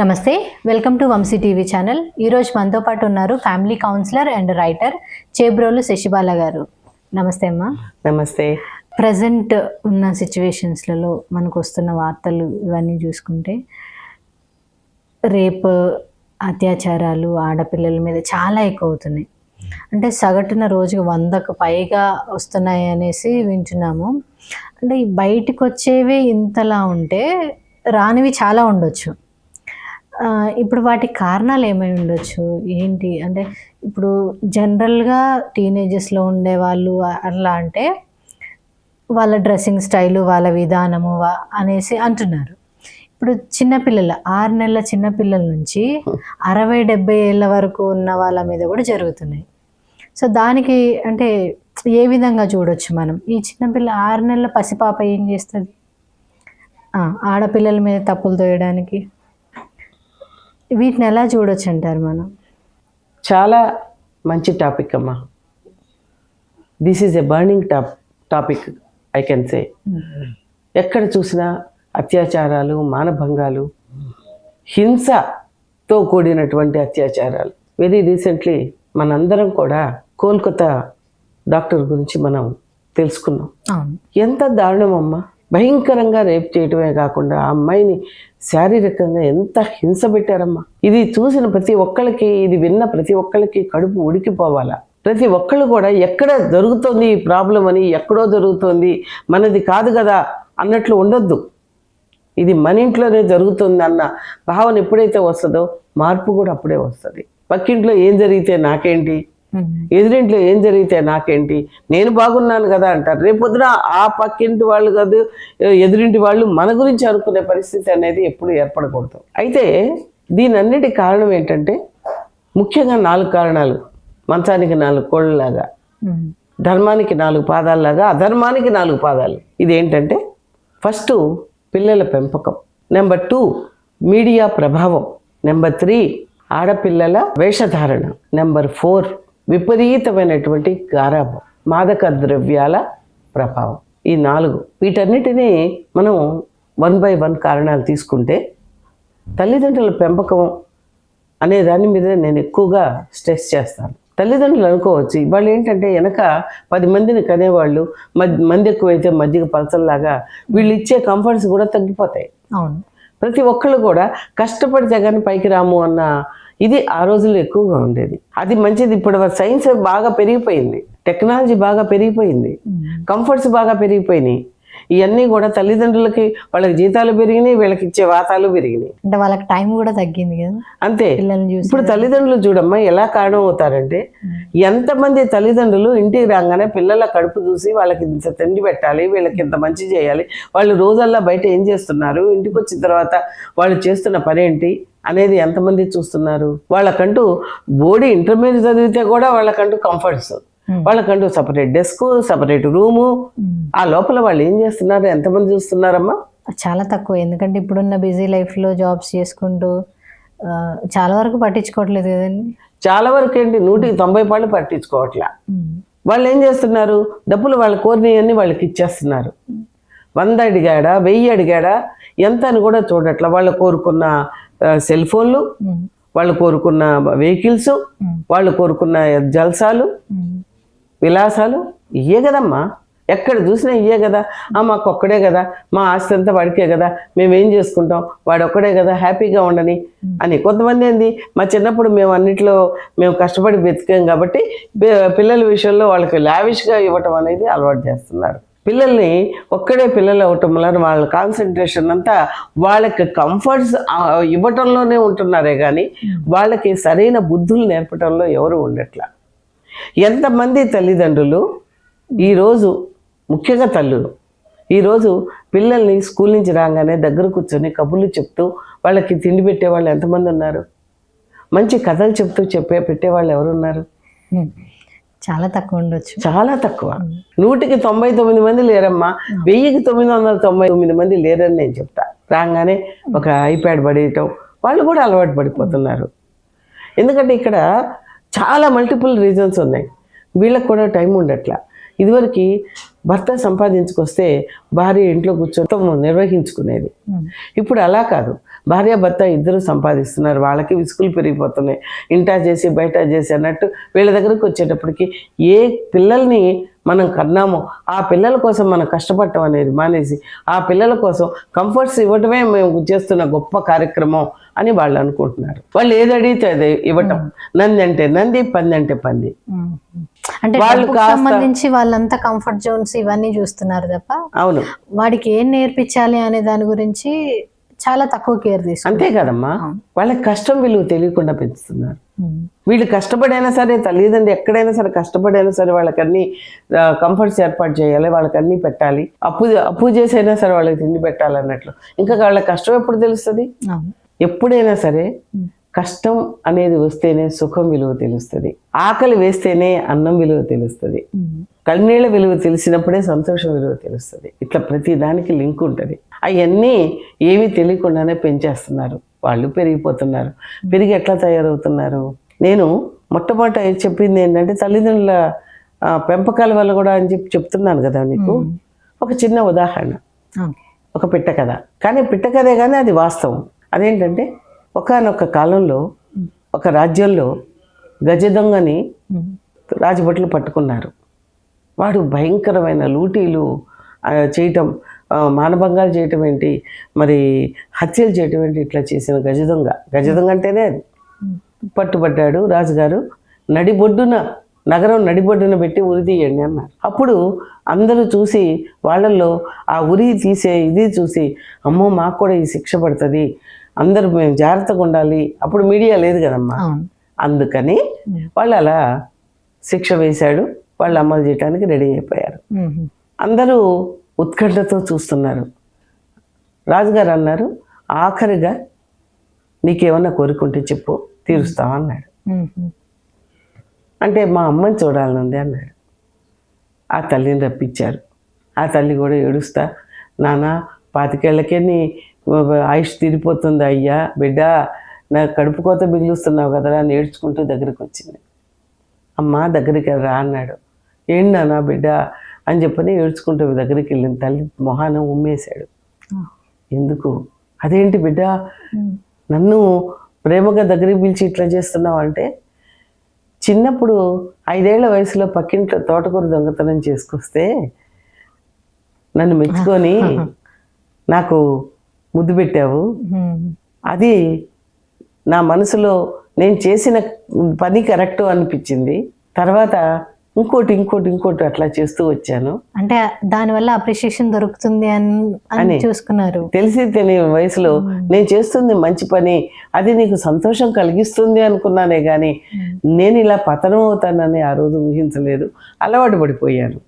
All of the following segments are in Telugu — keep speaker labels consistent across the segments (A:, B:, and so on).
A: నమస్తే welcome to Vamsi TV channel. ఈరోజు మనతో పాటు ఉన్నారు family counsellor and writer Chebrolu Sasibala garu. నమస్తే అమ్మా.
B: నమస్తే.
A: ప్రజెంట్ ఉన్న సిచ్యువేషన్స్లలో మనకు వస్తున్న వార్తలు ఇవన్నీ చూసుకుంటే రేపు అత్యాచారాలు ఆడపిల్లల మీద చాలా ఎక్కువ అవుతున్నాయి అంటే సగటున రోజుకి వందకు పైగా వస్తున్నాయి అనేసి వింటున్నాము. అంటే బయటికి వచ్చేవి ఇంతలా ఉంటే రానివి చాలా ఉండొచ్చు. ఇప్పుడు వాటి కారణాలు ఏమై ఉండొచ్చు? ఏంటి? అంటే ఇప్పుడు జనరల్గా టీనేజెస్లో ఉండే వాళ్ళు అట్లా అంటే వాళ్ళ డ్రెస్సింగ్ స్టైలు వాళ్ళ విధానము అనేసి అంటున్నారు. ఇప్పుడు చిన్నపిల్లల ఆరు నెలల చిన్నపిల్లల నుంచి అరవై డెబ్బై ఏళ్ళ వరకు ఉన్న వాళ్ళ మీద కూడా జరుగుతున్నాయి. సో దానికి అంటే ఏ విధంగా చూడొచ్చు మనం? ఈ చిన్నపిల్ల ఆరు నెలల పసిపాప ఏం చేస్తుంది? ఆడపిల్లల మీద తప్పులు తోయడానికి? వీటిని ఎలా చూడొచ్చు అంటారు మనం?
B: చాలా మంచి టాపిక్ అమ్మా. This is a burning top topic I can say ఎక్కడ చూసినా అత్యాచారాలు మానభంగాలు హింసతో కూడినటువంటి అత్యాచారాలు. వెరీ రీసెంట్లీ మనందరం కూడా కోల్కతా డాక్టర్ గురించి మనం తెలుసుకున్నాం. ఎంత దారుణం అమ్మా. భయంకరంగా రేప్ చేయటమే కాకుండా ఆ అమ్మాయిని శారీరకంగా ఎంత హింస పెట్టారమ్మా. ఇది చూసిన ప్రతి ఒక్కళ్ళకి ఇది విన్న ప్రతి ఒక్కళ్ళకి కడుపు ఉడికిపోవాలా. ప్రతి ఒక్కళ్ళు కూడా ఎక్కడ జరుగుతోంది ఈ ప్రాబ్లం అని ఎక్కడో జరుగుతోంది మనది కాదు కదా అన్నట్లు ఉండొద్దు. ఇది మన ఇంట్లోనే జరుగుతుంది అన్న భావన ఎప్పుడైతే వస్తుందో మార్పు కూడా అప్పుడే వస్తుంది. పక్కింట్లో ఏం జరిగితే నాకేంటి? ఎదురింట్లో ఏం జరిగితే నాకేంటి? నేను బాగున్నాను కదా అంటారు. రేపొద్దున ఆ పక్కింటి వాళ్ళు కాదు ఎదురింటి వాళ్ళు మన గురించి అనుకునే పరిస్థితి అనేది ఎప్పుడు ఏర్పడకూడదు. అయితే దీని అన్నిటి కారణం ఏంటంటే ముఖ్యంగా నాలుగు కారణాలు. మంచానికి నాలుగు కోళ్ళలాగా
A: ఉమ్.
B: ధర్మానికి నాలుగు పాదాలలాగా అధర్మానికి నాలుగు పాదాలు. ఇదేంటంటే ఫస్ట్ పిల్లల పెంపకం. నెంబర్ టూ మీడియా ప్రభావం. నెంబర్ త్రీ ఆడపిల్లల వేషధారణ. నెంబర్ ఫోర్ విపరీతమైనటువంటి గారాభం మాదక ద్రవ్యాల ప్రభావం. ఈ నాలుగు వీటన్నిటినీ మనం వన్ బై వన్ కారణాలు తీసుకుంటే తల్లిదండ్రుల పెంపకం అనే దాని మీద నేను ఎక్కువగా స్ట్రెస్ చేస్తాను. తల్లిదండ్రులు అనుకోవచ్చు వాళ్ళు ఏంటంటే వెనక పది మందిని కనేవాళ్ళు మధ్య మంది ఎక్కువైతే మజ్జిగ పలసల్లాగా వీళ్ళు ఇచ్చే కంఫర్ట్స్ కూడా తగ్గిపోతాయి.
A: అవును.
B: ప్రతి ఒక్కళ్ళు కూడా కష్టపడితే కానీ పైకి రాము అన్న ఇది ఆ రోజుల్లో ఎక్కువగా ఉండేది. అది మంచిది. ఇప్పుడు సైన్స్ బాగా పెరిగిపోయింది. టెక్నాలజీ బాగా పెరిగిపోయింది. కంఫర్ట్స్ బాగా పెరిగిపోయినాయి. ఇవన్నీ కూడా తల్లిదండ్రులకి వాళ్ళకి జీతాలు పెరిగినాయి వీళ్ళకి ఇచ్చే వాతాలు పెరిగినాయి.
A: అంటే వాళ్ళకి టైం కూడా తగ్గింది కదా.
B: అంతే. ఇప్పుడు తల్లిదండ్రులు చూడమ్మా ఎలా కారణం అవుతారంటే ఎంతమంది తల్లిదండ్రులు ఇంటికి రాగానే పిల్లల కడుపు చూసి వాళ్ళకి ఇంత తిండి పెట్టాలి వీళ్ళకి ఇంత మంచి చేయాలి వాళ్ళు రోజల్లా బయట ఏం చేస్తున్నారు ఇంటికి వచ్చిన తర్వాత వాళ్ళు చేస్తున్న పని ఏంటి అనేది ఎంతమంది చూస్తున్నారు? వాళ్ళకంటూ బోడీ ఇంటర్మీడియట్ చదివితే కూడా వాళ్ళకంటూ కంఫర్ట్స్
A: Hmm.
B: వాళ్ళకంటూ సపరేట్ డెస్క్ సపరేట్ రూము. ఆ లోపల వాళ్ళు ఏం చేస్తున్నారు? ఎంతమంది చూస్తున్నారమ్మా?
A: చాలా తక్కువ. ఎందుకంటే ఇప్పుడున్న బిజీ లైఫ్లో జాబ్స్ చేసుకుంటూ చాలా వరకు పట్టించుకోవట్లేదు కదండి?
B: చాలా వరకు ఏంటి? నూటికి తొంభై పాళ్ళు పట్టించుకోవట్లే.
A: ఉమ్.
B: వాళ్ళు ఏం చేస్తున్నారు? డబ్బులు వాళ్ళ కోరినవన్నీ వాళ్ళకి ఇచ్చేస్తున్నారు. వంద అడిగాడా? వెయ్యి అడిగాడా? ఎంత అని కూడా చూడట్ల. వాళ్ళు కోరుకున్న సెల్ ఫోన్లు. వాళ్ళు కోరుకున్న వెహికల్స్. వాళ్ళు కోరుకున్న జల్సాలు. విలాసాలు ఇయ్యే కదమ్మా. ఎక్కడ చూసినా ఇయ్యే కదా. ఆ మాకు ఒక్కడే కదా. మా ఆస్తి అంతా వాడికే కదా. మేము ఏం చేసుకుంటాం? వాడు ఒక్కడే కదా హ్యాపీగా ఉండని అని. కొంతమంది ఏంది? మా చిన్నప్పుడు మేము అన్నిట్లో మేము కష్టపడి బతికాం కాబట్టి పిల్లల విషయంలో వాళ్ళకి లావిష్గా ఇవ్వటం అనేది అలవాటు చేస్తున్నారు. పిల్లల్ని ఒక్కడే పిల్లలు అవ్వటం వలన వాళ్ళ కాన్సన్ట్రేషన్ అంతా వాళ్ళకి కంఫర్ట్స్ ఇవ్వటంలోనే ఉంటున్నారే కానీ వాళ్ళకి సరైన బుద్ధులు నేర్పటంలో ఎవరు ఉండట్లా. ఎంతమంది తల్లిదండ్రులు ఈరోజు ముఖ్యంగా తల్లులు ఈరోజు పిల్లల్ని స్కూల్ నుంచి రాగానే దగ్గర కూర్చొని కబుర్లు చెప్తూ వాళ్ళకి తిండి పెట్టేవాళ్ళు ఎంతమంది ఉన్నారు? మంచి కథలు చెప్తూ చెప్పే పెట్టేవాళ్ళు ఎవరున్నారు?
A: చాలా తక్కువ ఉండొచ్చు.
B: చాలా తక్కువ. నూటికి తొంభై తొమ్మిది మంది లేరమ్మా. వెయ్యికి తొమ్మిది వందల తొంభై తొమ్మిది మంది లేరని నేను చెప్తా. రాగానే ఒక ఐప్యాడ్ పడేయటం. వాళ్ళు కూడా అలవాటు పడిపోతున్నారు. ఎందుకంటే ఇక్కడ చాలా మల్టిపుల్ రీజన్స్ ఉన్నాయి. వీళ్ళకి కూడా టైం ఉండట్లా. ఇదివరకు భర్త సంపాదించుకొస్తే భార్య ఇంట్లో కూర్చొని నిర్వహించుకునేది. ఇప్పుడు అలా కాదు. భార్య భర్త ఇద్దరు సంపాదిస్తున్నారు. వాళ్ళకి విసుగులు పెరిగిపోతున్నాయి. ఇంటా చేసి బయట చేసి అన్నట్టు వీళ్ళ దగ్గరకు వచ్చేటప్పటికి ఏ పిల్లల్ని మనం కన్నామో ఆ పిల్లల కోసం మనం కష్టపడటం అనేది మానేసి ఆ పిల్లల కోసం కంఫర్ట్స్ ఇవ్వటమే మేము చేస్తున్న గొప్ప కార్యక్రమం అని వాళ్ళు అనుకుంటున్నారు. వాళ్ళు ఏది అడిగితే అదే ఇవ్వటం. నంది అంటే నంది పంది అంటే పంది.
A: అంటే సంబంధించి వాళ్ళంతా కంఫర్ట్ జోన్స్ ఇవన్నీ చూస్తున్నారు తప్ప
B: అవును.
A: వాడికి ఏం నేర్పించాలి అనే దాని గురించి చాలా తక్కువ కేర్ తీసుకుంటారు.
B: అంతే కదమ్మా. వాళ్ళకి కష్టం విలువ తెలియకుండా పెంచుతున్నారు. వీళ్ళు కష్టపడైనా సరే తల్లిదండ్రులు ఎక్కడైనా సరే కష్టపడైనా సరే వాళ్ళకి అన్ని కంఫర్ట్స్ ఏర్పాటు చేయాలి వాళ్ళకి అన్ని పెట్టాలి. అప్పు అప్పు చేసైనా సరే వాళ్ళకి తిండి పెట్టాలి అన్నట్లు. ఇంకా వాళ్ళ కష్టం ఎప్పుడు తెలుస్తుంది. ఎప్పుడైనా సరే కష్టం అనేది వస్తేనే సుఖం విలువ తెలుస్తుంది. ఆకలి వేస్తేనే అన్నం విలువ తెలుస్తుంది. కన్నీళ్ళ విలువ తెలిసినప్పుడే సంతోషం విలువ తెలుస్తుంది. ఇట్లా ప్రతి దానికి లింక్ ఉంటుంది. అవన్నీ ఏమీ తెలియకుండానే పెంచేస్తున్నారు. వాళ్ళు పెరిగిపోతున్నారు. పెరిగి ఎట్లా తయారవుతున్నారు? నేను మొట్టమొదట చెప్పింది ఏంటంటే తల్లిదండ్రుల పెంపకాల వల్ల కూడా అని చెప్పి చెప్తున్నాను కదా నీకు. ఒక చిన్న ఉదాహరణ. ఒక పిట్ట కథ. కానీ పిట్ట కథే కానీ అది వాస్తవం. అదేంటంటే ఒకానొక కాలంలో ఒక రాజ్యంలో గజ దొంగని
A: ఉమ్.
B: రాజభట్లు పట్టుకున్నారు. వాడు భయంకరమైన లూటీలు చేయటం మానభంగాలు చేయటం ఏంటి మరి హత్యలు చేయటం ఏంటి ఇట్లా చేసిన గజ దొంగ. గజ దొంగ అంటేనే అది. పట్టుబడ్డాడు రాజుగారు. నడిబొడ్డున నగరం నడిబొడ్డున పెట్టి ఉరి తీయండి అన్నారు. అప్పుడు అందరూ చూసి వాళ్ళల్లో ఆ ఉరి తీసే ఇది చూసి అమ్మో మాకు కూడా ఈ శిక్ష పడుతుంది. అందరూ మేము జాగ్రత్తగా ఉండాలి. అప్పుడు మీడియా లేదు కదమ్మా. అందుకని వాళ్ళు అలా శిక్ష వేశాడు. వాళ్ళు అమలు చేయడానికి రెడీ అయిపోయారు. అందరూ ఉత్కంఠతో చూస్తున్నారు. రాజుగారు అన్నారు ఆఖరిగా నీకేమన్నా కోరుకుంటే చెప్పు తీరుస్తావా అన్నాడు. అంటే మా అమ్మని చూడాలని ఉంది అన్నాడు. ఆ తల్లిని రప్పించారు. ఆ తల్లి కూడా ఏడుస్తా నాన్న పాతికేళ్ళకే నీ ఆయుష్ తీరిపోతుంది అయ్యా. బిడ్డ నా కడుపు కోత మిగులుస్తున్నావు కదరా అని ఏడ్చుకుంటూ దగ్గరికి వచ్చింది. అమ్మ దగ్గరికి రా అన్నాడు. ఏంటి నాన్న బిడ్డ అని చెప్పని ఏడ్చుకుంటూ దగ్గరికి వెళ్ళిన తల్లి మొహాన ఉమ్మేశాడు. ఎందుకు? అదేంటి బిడ్డ. నన్ను ప్రేమగా దగ్గరికి పిలిచి ఇట్లా చేస్తున్నావు అంటే చిన్నప్పుడు ఐదేళ్ళ వయసులో పక్కింట్లో తోటకూర దొంగతనం చేసుకొస్తే నన్ను మెచ్చుకొని నాకు ముద్దు పెట్టావు. అది నా మనసులో నేను చేసిన పని కరెక్ట్ అనిపించింది. తర్వాత ఇంకోటి ఇంకోటి ఇంకోటి అట్లా చేస్తూ వచ్చాను.
A: అంటే దానివల్ల అప్రిషియేషన్ దొరుకుతుంది అని అని చూసుకున్నారు.
B: తెలిసి తెలియని వయసులో నేను చేస్తుంది మంచి పని అది నీకు సంతోషం కలిగిస్తుంది అనుకున్నానే కానీ నేను ఇలా పతనం అవుతానని ఆ రోజు ఊహించలేదు. అలవాటు పడిపోయాను.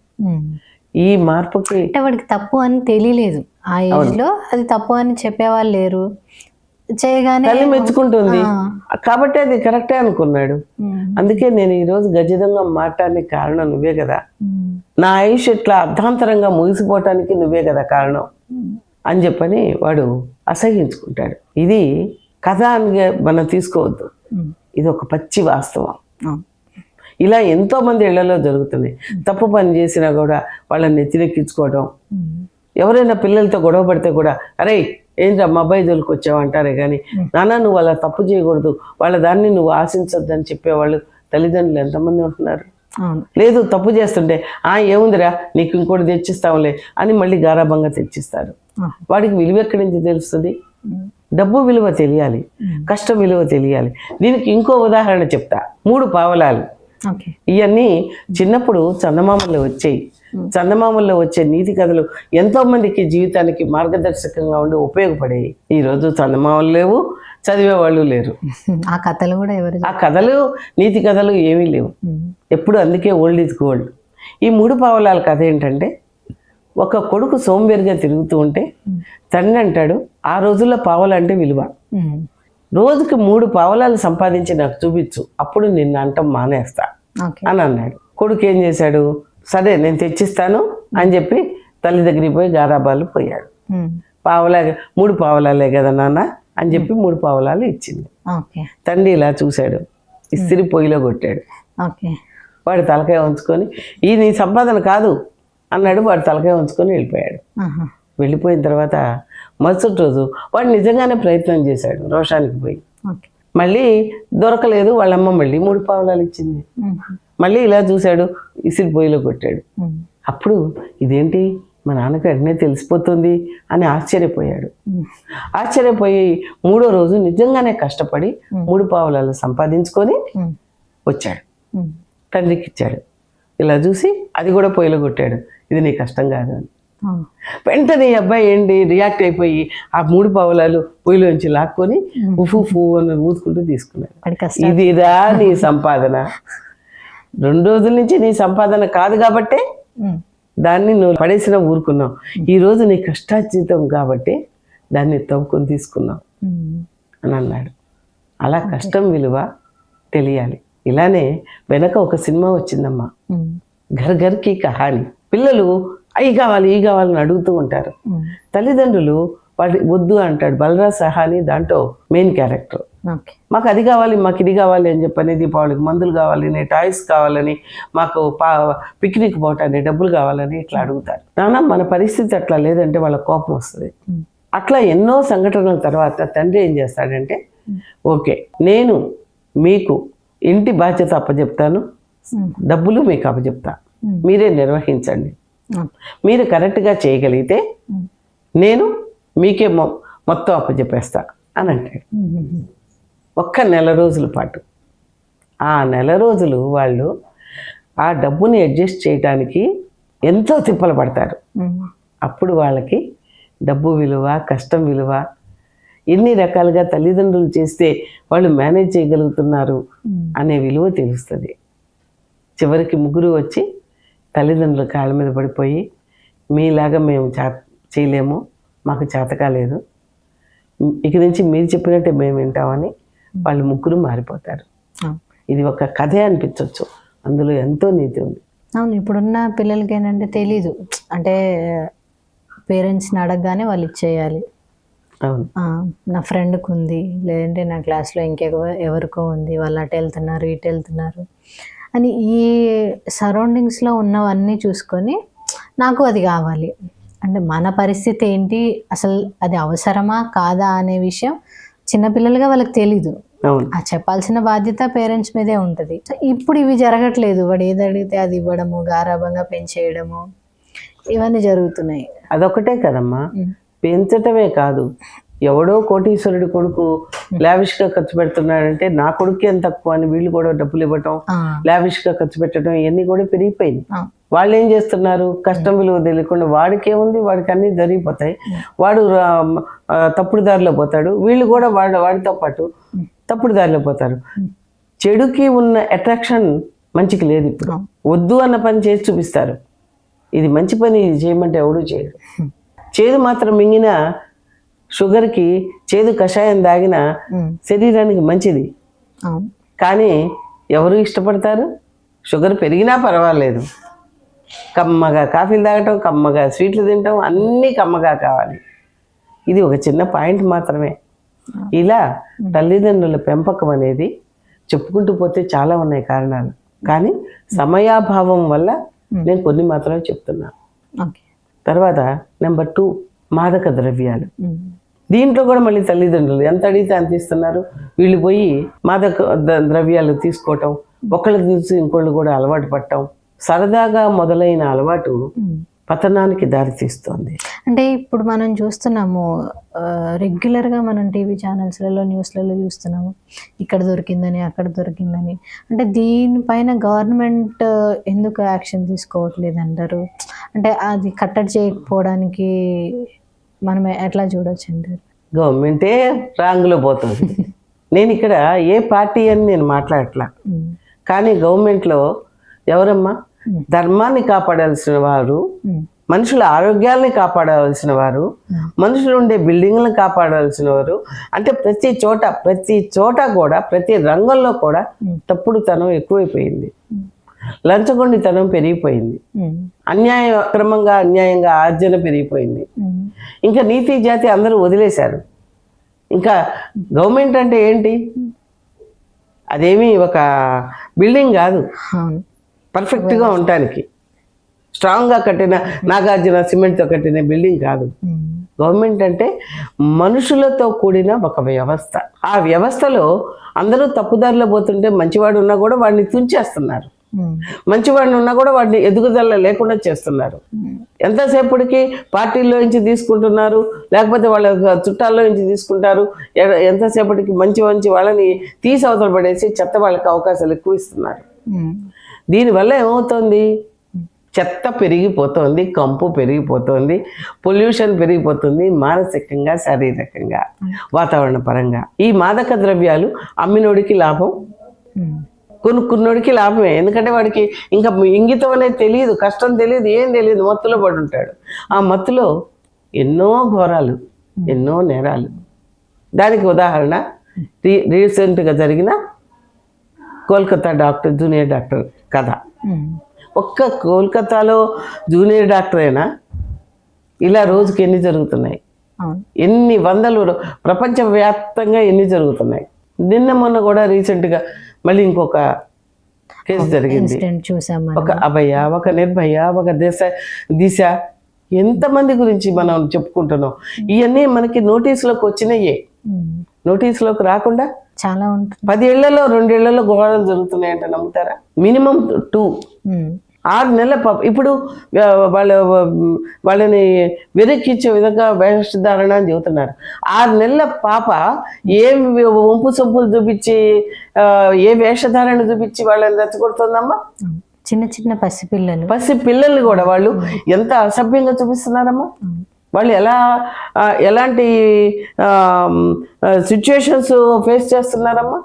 B: ఈ మార్పుకి
A: అంటే వాడికి తప్పు అని తెలియలేదు. ఆ ఏజ్లో అది తప్పు అని చెప్పేవాళ్ళు లేరు. చేయగానే
B: తల్లి మెచ్చుకుంటుంది. కాబట్టి అది కరెక్టే అనుకున్నాడు. అందుకే నేను ఈరోజు గజదంగా మారటానికి కారణం నువ్వే కదా. నా ఆయుష్ ఇట్లా అర్ధాంతరంగా ముగిసిపోవటానికి నువ్వే కదా కారణం? అని చెప్పని వాడు అసహించుకుంటాడు. ఇది కథ అని మనం తీసుకోవద్దు. ఇది ఒక పచ్చి వాస్తవం. ఇలా ఎంతో మంది ఇళ్ళలో జరుగుతుంది తప్పు పని చేసినా కూడా వాళ్ళని నెత్తినెక్కించుకోవడం
A: ఉమ్.
B: ఎవరైనా పిల్లలతో గొడవ పడితే కూడా అరే ఏంటి మా అబ్బాయి జోలికి వచ్చావు అంటారే కానీ నాన్న నువ్వు అలా తప్పు చేయకూడదు. వాళ్ళ దాన్ని నువ్వు ఆశించొద్దని చెప్పేవాళ్ళు తల్లిదండ్రులు ఎంతమంది ఉంటున్నారు. లేదు తప్పు చేస్తుంటే ఆ ఏముందిరా నీకు ఇంకోటి తెచ్చిస్తాంలే అని మళ్ళీ గారాభంగా తెచ్చిస్తారు. వాడికి విలువ ఎక్కడి నుంచి తెలుస్తుంది. డబ్బు విలువ తెలియాలి. కష్టం విలువ తెలియాలి. దీనికి ఇంకో ఉదాహరణ చెప్తా. మూడు పావలాలు. ఇవన్నీ చిన్నప్పుడు చందమామల్లో వచ్చాయి. చందమామల్లో వచ్చే నీతి కథలు ఎంతో మందికి జీవితానికి మార్గదర్శకంగా ఉండి ఉపయోగపడేవి ఈరోజు చందమామలు లేవు చదివే వాళ్ళు లేరు.
A: ఆ కథలు కూడా ఎవరు
B: ఆ కథలు నీతి కథలు ఏమీ లేవు. ఎప్పుడు అందుకే ఓల్డ్ ఇస్ గోల్డ్ ఈ మూడు పావలాల కథ ఏంటంటే ఒక కొడుకు సోంబేరిగా తిరుగుతూ ఉంటే తండ్రి అంటాడు ఆ రోజుల్లో పావలంటే విలువ. రోజుకి మూడు పావలాలు సంపాదించి నాకు చూపించు అప్పుడు నిన్ను అంటం మానేస్తా అని అన్నాడు. కొడుకు ఏం చేశాడు? సరే నేను తెచ్చిస్తాను అని చెప్పి తల్లి దగ్గరికి పోయి గారాబాలు పోయాడు. పావలా మూడు పావలాలే కదా నాన్న అని చెప్పి మూడు పావలాలు ఇచ్చింది. తండ్రి ఇలా చూశాడు. ఇస్త్రీ పొయ్యిలో కొట్టాడు.
A: ఓకే.
B: వాడు తలకాయ ఉంచుకొని ఈ నీ సంపాదన కాదు అన్నాడు. వాడు తలకాయ ఉంచుకొని వెళ్ళిపోయాడు. వెళ్ళిపోయిన తర్వాత మరుసటి రోజు వాడు నిజంగానే ప్రయత్నం చేశాడు రోషానికి పోయి మళ్ళీ దొరకలేదు వాళ్ళమ్మ మళ్ళీ మూడు పావులాలు ఇచ్చింది. మళ్ళీ ఇలా చూశాడు ఇసిరి పొయ్యిలో కొట్టాడు. అప్పుడు ఇదేంటి మా నాన్నకి వెంటనే తెలిసిపోతుంది అని ఆశ్చర్యపోయాడు. ఆశ్చర్యపోయి మూడో రోజు నిజంగానే కష్టపడి మూడు పావులాలు సంపాదించుకొని. వచ్చాడు. తండ్రికి ఇచ్చాడు ఇలా చూసి అది కూడా పొయ్యిలో కొట్టాడు ఇది నీ కష్టం కాదు అని. వెంటనే అబ్బాయి ఏంటి? రియాక్ట్ అయిపోయి ఆ మూడు పావులాలు పొయ్యిలోంచి లాక్కొని ఉఫు ఉఫు అని ఊదుకుంటూ తీసుకున్నాడు. ఇదిరా నీ సంపాదన? రెండు రోజుల నుంచి నీ సంపాదన కాదు కాబట్టే. దాన్ని నువ్వు పడేసిన ఊరుకున్నావు. ఈ రోజు నీ కష్టార్జితం కాబట్టి దాన్ని తవ్వుకొని తీసుకున్నావు. అని అన్నాడు. అలా కష్టం విలువ తెలియాలి. ఇలానే వెనక ఒక సినిమా వచ్చిందమ్మా. ఘర్ ఘర్కి కహాని. పిల్లలు అవి కావాలి ఈ కావాలని అడుగుతూ ఉంటారు. తల్లిదండ్రులు వాడి వద్దు అంటాడు. బలరాజ్ సహాని దాంట్లో మెయిన్ క్యారెక్టర్ మాకు అది కావాలి మాకు ఇది కావాలి అని చెప్పని దీపావళికి మందులు కావాలని టాయ్స్ కావాలని మాకు పా పిక్నిక్ పోవటానికి డబ్బులు కావాలని ఇట్లా అడుగుతారు. నాన్న మన పరిస్థితి అట్లా లేదంటే వాళ్ళ కోపం వస్తుంది. అట్లా ఎన్నో సంఘటనల తర్వాత తండ్రి ఏం చేస్తాడంటే ఓకే నేను మీకు ఇంటి బాధ్యత అప్పచెప్తాను. డబ్బులు మీకు అప్పచెప్తా
A: ఉమ్.
B: మీరే నిర్వహించండి. మీరు కరెక్ట్గా చేయగలిగితే. నేను మీకే మొ- మొత్తం అప్పచెప్పేస్తా అని అంటాడు. ఒక్క నెల రోజుల పాటు ఆ నెల రోజులు వాళ్ళు ఆ డబ్బుని అడ్జస్ట్ చేయడానికి ఎంతో తిప్పలు పడతారు. అప్పుడు వాళ్ళకి డబ్బు విలువ కష్టం విలువ ఎన్ని రకాలుగా తల్లిదండ్రులు చేస్తే వాళ్ళు మేనేజ్ చేయగలుగుతున్నారు. అనే విలువ తెలుస్తుంది చివరికి ముగ్గురు వచ్చి తల్లిదండ్రుల కాళ్ళ మీద పడిపోయి మీలాగా మేము చా చేయలేము మాకు చేత కాలేదు ఇక నుంచి మీరు చెప్పినట్టే మేము వింటామని వాళ్ళు ముగ్గురు మారిపోతారు. ఇది ఒక కథే అనిపించవచ్చు అందులో ఎంతో నీతి ఉంది.
A: అవును ఇప్పుడున్న పిల్లలకి ఏంటంటే తెలీదు. అంటే పేరెంట్స్ని అడగగానే వాళ్ళు ఇచ్చేయాలి.
B: అవును.
A: నా ఫ్రెండ్కి ఉంది లేదంటే నా క్లాస్లో ఇంకెవ ఎవరికో ఉంది వాళ్ళు అటు వెళ్తున్నారు ఇటు వెళ్తున్నారు. అని ఈ సరౌండింగ్స్లో ఉన్నవన్నీ చూసుకొని నాకు అది కావాలి. అంటే మన పరిస్థితి ఏంటి? అసలు అది అవసరమా? కాదా? అనే విషయం చిన్నపిల్లలుగా వాళ్ళకి తెలీదు. ఆ చెప్పాల్సిన బాధ్యత పేరెంట్స్ మీదే ఉంటుంది. సో ఇప్పుడు ఇవి జరగట్లేదు. వాడు ఏది అడిగితే అది ఇవ్వడము గారాభంగా పెంచేయడము ఇవన్నీ జరుగుతున్నాయి.
B: అదొకటే కదమ్మా. పెంచటమే కాదు. ఎవడో కోటీశ్వరుడి కొడుకు లావిష్గా ఖర్చు పెడుతున్నాడంటే నా కొడుకు ఎంత తక్కువ అని వీళ్ళు కూడా డబ్బులు ఇవ్వటం
A: ఆ,
B: లావిష్గా ఖర్చు పెట్టడం ఇవన్నీ కూడా పెరిగిపోయింది. వాళ్ళు ఏం చేస్తున్నారు? కష్టం విలువ తెలియకుండా వాడికి ఏముంది వాడికి అన్నీ జరిగిపోతాయి వాడు రా- ఆ, తప్పుడు దారిలో పోతాడు. వీళ్ళు కూడా వాడు వాడితో పాటు తప్పుడు దారిలో పోతారు. చెడుకి ఉన్న అట్రాక్షన్ మంచికి లేదు ఇప్పుడు. వద్దు అన్న పని చేసి చూపిస్తారు. ఇది మంచి పని ఇది చేయమంటే ఎవడూ చేయడు. చేదు మాత్రం మింగిన షుగర్కి చేదు కషాయం తాగిన శరీరానికి మంచిది. కానీ ఎవరు ఇష్టపడతారు? షుగర్ పెరిగినా పర్వాలేదు. కమ్మగా కాఫీలు తాగటం కమ్మగా స్వీట్లు తినటం అన్నీ కమ్మగా కావాలి. ఇది ఒక చిన్న పాయింట్ మాత్రమే. ఇలా తల్లిదండ్రుల పెంపకం అనేది చెప్పుకుంటూ పోతే చాలా ఉన్నాయి కారణాలు. కానీ సమయాభావం వల్ల నేను కొన్ని మాత్రమే చెప్తున్నాను తర్వాత నెంబర్ టూ. మాదక ద్రవ్యాలు. దీంట్లో కూడా మళ్ళీ తల్లిదండ్రులు ఎంత అడిగితే అంత ఇస్తున్నారు. వీళ్ళు పోయి మాదక ద్రవ్యాలు తీసుకోవటం ఒకళ్ళు చూసి ఇంకోళ్ళు కూడా అలవాటు పడటం సరదాగా మొదలైన అలవాటు. పతనానికి దారితీస్తుంది
A: అంటే ఇప్పుడు మనం చూస్తున్నాము రెగ్యులర్గా మనం టీవీ ఛానల్స్లలో న్యూస్లలో చూస్తున్నాము ఇక్కడ దొరికిందని అక్కడ దొరికిందని. అంటే దీనిపైన గవర్నమెంట్ ఎందుకు యాక్షన్ తీసుకోవట్లేదు అంటారు అంటే అది కట్టడి చేయకపోవడానికి మనం ఎట్లా చూడొచ్చు అంటారు?
B: గవర్నమెంటే రాంగులో పోతుంది. నేను ఇక్కడ ఏ పార్టీ అని నేను మాట్లాడట్లా. కానీ గవర్నమెంట్లో ఎవరమ్మా. ధర్మాన్ని కాపాడాల్సిన వారు మనుషుల ఆరోగ్యాల్ని కాపాడాల్సిన వారు. మనుషులు ఉండే బిల్డింగ్లను కాపాడాల్సిన వారు. అంటే ప్రతి చోట ప్రతి చోట కూడా ప్రతి రంగంలో కూడా
A: Hmm.
B: తప్పుడుతనం ఎక్కువైపోయింది. లంచగొండితనం పెరిగిపోయింది. అన్యాయం అక్రమంగా అన్యాయంగా ఆర్జన పెరిగిపోయింది. ఇంకా నీతి జాతి అందరూ వదిలేశారు. ఇంకా గవర్నమెంట్ అంటే ఏంటి? అదేమి ఒక బిల్డింగ్ కాదు. పర్ఫెక్ట్గా ఉండటానికి. స్ట్రాంగ్గా కట్టిన నాగార్జున సిమెంట్తో కట్టిన బిల్డింగ్ కాదు. గవర్నమెంట్ అంటే మనుషులతో కూడిన ఒక వ్యవస్థ. ఆ వ్యవస్థలో అందరూ తప్పుదారిలో పోతుంటే మంచివాడు ఉన్నా కూడా వాడిని తుంచేస్తున్నారు. మంచివాడిని ఉన్నా కూడా వాడిని ఎదుగుదల లేకుండా చేస్తున్నారు. ఎంతసేపటికి పార్టీల్లో నుంచి తీసుకుంటున్నారు? లేకపోతే వాళ్ళ చుట్టాల్లో నుంచి తీసుకుంటారు? ఎంతసేపటికి మంచి మంచి వాళ్ళని తీసి అవతల పడేసి చెత్త వాళ్ళకి అవకాశాలు ఎక్కువ ఇస్తున్నారు. దీనివల్ల ఏమవుతుంది? చెత్త పెరిగిపోతుంది కంపు పెరిగిపోతుంది పొల్యూషన్ పెరిగిపోతుంది మానసికంగా శారీరకంగా వాతావరణ పరంగా. ఈ మాదక ద్రవ్యాలు అమ్మినోడికి లాభం కొనుక్కున్నోడికి లాభమే. ఎందుకంటే వాడికి ఇంకా ఇంగితం అనేది తెలియదు కష్టం తెలియదు ఏం తెలియదు మత్తులో పడి ఉంటాడు ఆ మత్తులో ఎన్నో ఘోరాలు ఎన్నో నేరాలు. దానికి ఉదాహరణ రీ రీసెంట్గా జరిగిన కోల్కతా డాక్టర్ జూనియర్ డాక్టర్ కథ. ఒక్క కోల్కతాలో జూనియర్ డాక్టర్ అయినా ఇలా రోజుకి ఎన్ని జరుగుతున్నాయి? ఎన్ని వందలు ప్రపంచవ్యాప్తంగా ఎన్ని జరుగుతున్నాయి? నిన్న మొన్న కూడా రీసెంట్గా మళ్ళీ ఇంకొక కేసు జరిగింది. ఒక అభయ ఒక నిర్భయ ఒక దేశ దిశ ఎంతమంది గురించి మనం చెప్పుకుంటున్నాం? ఇవన్నీ మనకి నోటీసులోకి వచ్చినాయే.
A: ఉమ్,
B: నోటీసులోకి రాకుండా
A: చాలా ఉంటుంది
B: పది ఏళ్ళలో రెండేళ్ళలో ఘోరాలు జరుగుతున్నాయంట నమ్ముతారా? Minimum two.
A: ఉమ్,
B: ఆరు నెలల పాప ఇప్పుడు వాళ్ళ వాళ్ళని వెనక్కిచ్చే విధంగా వేషధారణ అని చెబుతున్నారు. ఆరు నెలల పాప ఏ వంపు సొంపులు చూపించి ఏ వేషధారణ చూపించి వాళ్ళని రెచ్చగొడుతుందమ్మా.
A: చిన్న చిన్న పసిపిల్లలు
B: పసి పిల్లల్ని కూడా వాళ్ళు ఎంత అసభ్యంగా చూపిస్తున్నారమ్మా? వాళ్ళు ఎలా ఎలాంటి సిచ్యుయేషన్స్ ఫేస్ చేస్తున్నారమ్మా?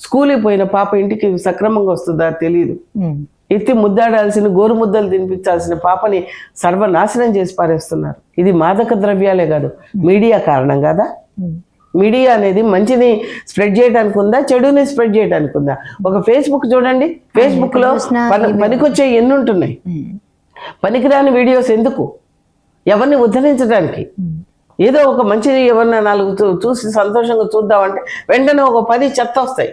B: స్కూల్కి పోయిన పాప ఇంటికి సక్రమంగా వస్తుందా తెలియదు ఎత్తి ముద్దాడాల్సిన గోరు ముద్దలు తినిపించాల్సిన పాపని సర్వనాశనం చేసి పారేస్తున్నారు. ఇది మాదక ద్రవ్యాలే కాదు మీడియా కారణం కదా? మీడియా అనేది మంచిని స్ప్రెడ్ చేయడానికి ఉందా చెడుని స్ప్రెడ్ చేయడానికి ఉందా? ఒక ఫేస్బుక్ చూడండి ఫేస్బుక్లో పని పనికొచ్చే ఎన్ని ఉంటున్నాయి? పనికిరాని వీడియోస్ ఎందుకు? ఎవరిని ఉద్ధరించడానికి? ఏదో ఒక మంచి ఎవరన్నా నాలుగు చూసి సంతోషంగా చూద్దామంటే వెంటనే ఒక పది చెత్త వస్తాయి.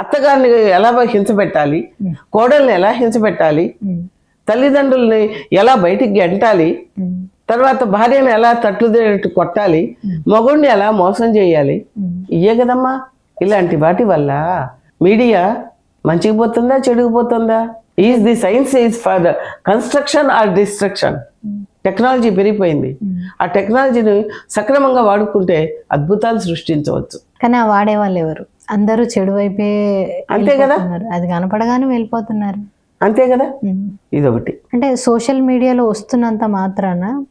B: అత్తగారిని ఎలా హింస పెట్టాలి కోడల్ని ఎలా హింస పెట్టాలి
A: ఉమ్,
B: తల్లిదండ్రుల్ని ఎలా బయటికి గెంటాలి? తర్వాత భార్యను ఎలా తట్టుదేటట్టు కొట్టాలి? మగుడిని ఎలా మోసం చేయాలి?
A: ఉమ్.
B: ఇయే కదమ్మా. ఇలాంటి వాటి వల్ల మీడియా మంచికి పోతుందా చెడుకు పోతుందా? Is the science is for construction or destruction technology పెరిగిపోయింది. ఆ టెక్నాలజీని సక్రమంగా వాడుకుంటే అద్భుతాలు సృష్టించవచ్చు.
A: కానీ ఆ వాడే వాళ్ళు ఎవరు? అందరూ చెడు వైపే
B: అంతే కదా.
A: అది కనపడగానే వెళ్ళిపోతున్నారు.
B: అంతే కదా. ఇదొకటి.
A: అంటే సోషల్ మీడియాలో వస్తున్నంత మాత్రాన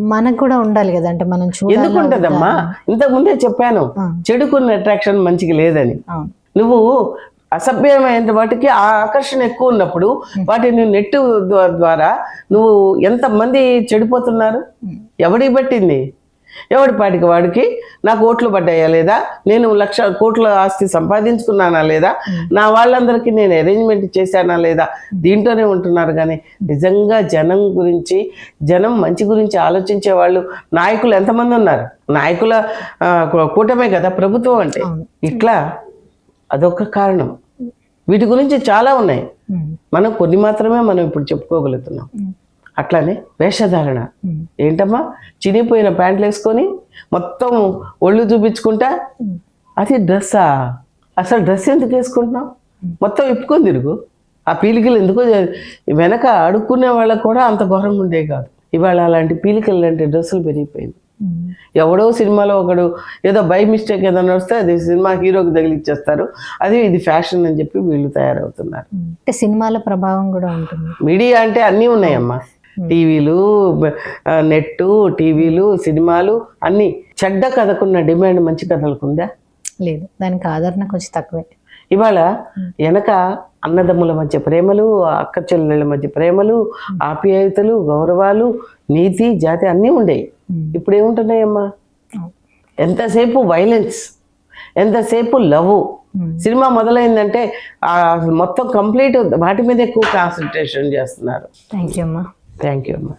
A: మనకు కూడా ఉండాలి కదా. అంటే మనం
B: ఎందుకు ఉంటుందమ్మా? ఇంతకు ముందే చెప్పాను. చెడుకున్న అట్రాక్షన్ మంచికి లేదని. నువ్వు అసభ్యమైన వాటికి ఆ ఆకర్షణ ఎక్కువ ఉన్నప్పుడు వాటిని నెట్ ద్వా- ద్వారా నువ్వు ఎంతమంది చెడిపోతున్నారు? ఎవడికి పట్టింది? ఎవడి పాటికి వాడికి? నాకు ఓట్లు పడ్డాయా లేదా? నేను లక్ష కోట్ల ఆస్తి సంపాదించుకున్నానా లేదా? నా వాళ్ళందరికీ నేను అరేంజ్మెంట్ చేశానా లేదా? దీంట్లోనే ఉంటున్నారు కానీ నిజంగా జనం గురించి జనం మంచి గురించి ఆలోచించే వాళ్ళు నాయకులు ఎంతమంది ఉన్నారు? నాయకుల కూటమే కదా ప్రభుత్వం అంటే. ఇట్లా అదొక కారణం. వీటి గురించి చాలా ఉన్నాయి. మనం కొన్ని మాత్రమే మనం ఇప్పుడు చెప్పుకోగలుగుతున్నాం. అట్లానే వేషధారణ. ఏంటమ్మా? చినిగిపోయిన ప్యాంట్లు వేసుకొని మొత్తం ఒళ్ళు చూపించుకుంటా? అది డ్రెస్సా? అసలు డ్రెస్ ఎందుకు వేసుకుంటున్నాం మొత్తం ఇప్పుకొని తిరుగు. ఆ పీలికలు ఎందుకు వెనక అడుక్కునే వాళ్ళకు కూడా అంత ఘోరంగా ఉండే కాదు. ఇవాళ అలాంటి పీలికలు లాంటి డ్రెస్సులు పెరిగిపోయింది ఎవడో సినిమాలో ఒకడు ఏదో బై మిస్టేక్ ఏదైనా వస్తే అది సినిమా హీరోకి తగిలిచ్చేస్తారు. అది ఇది ఫ్యాషన్ అని చెప్పి వీళ్ళు తయారవుతున్నారు.
A: అంటే సినిమాల ప్రభావం కూడా ఉంటుంది.
B: మీడియా అంటే అన్నీ ఉన్నాయమ్మా. టీవీలు బ- ఆ, నెట్టు టీవీలు సినిమాలు అన్నీ చెడ్డ కథకున్న డిమాండ్ మంచి కథలకు ఉందా?
A: లేదు. దానికి ఆదరణ కొంచెం తక్కువే.
B: ఇవాళ వెనక అన్నదమ్ముల మధ్య ప్రేమలు అక్క చెల్లెళ్ళ మధ్య ప్రేమలు ఆప్యాయతలు గౌరవాలు నీతి జాతి అన్నీ ఉండేవి ఇప్పుడు ఏముంటున్నాయమ్మా. ఎంతసేపు వైలెన్స్? ఎంతసేపు లవ్. సినిమా మొదలైందంటే మొత్తం కంప్లీట్ వాటి మీద ఎక్కువ కాన్సన్ట్రేషన్ చేస్తున్నారు.
A: థ్యాంక్ యూ అమ్మా.
B: థ్యాంక్ యూ అమ్మా